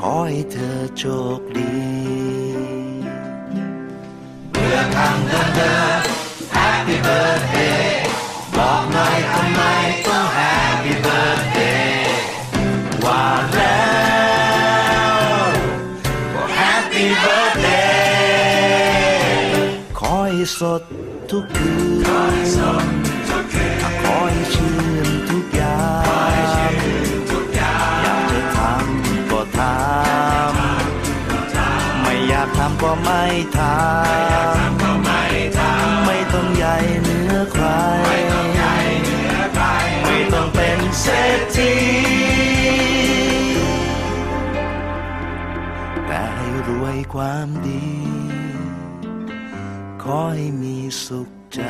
ขอให้เธอโชคดีเมื่อคำเดินเดิน Happy Birthday บอกหน่อยทำไมต้อง Happy Birthday ว่าแล้วก็ Happy Birthday ขอให้สดทุกคืนขอให้สดทุกคืนขอให้ ไม่อยากทำก็ไม่ทำไม่ต้องใหญ่เหนือใคร ไม่ต้องเป็นเศรษฐีแต่ให้รวยความดี ขอให้มีสุขใจ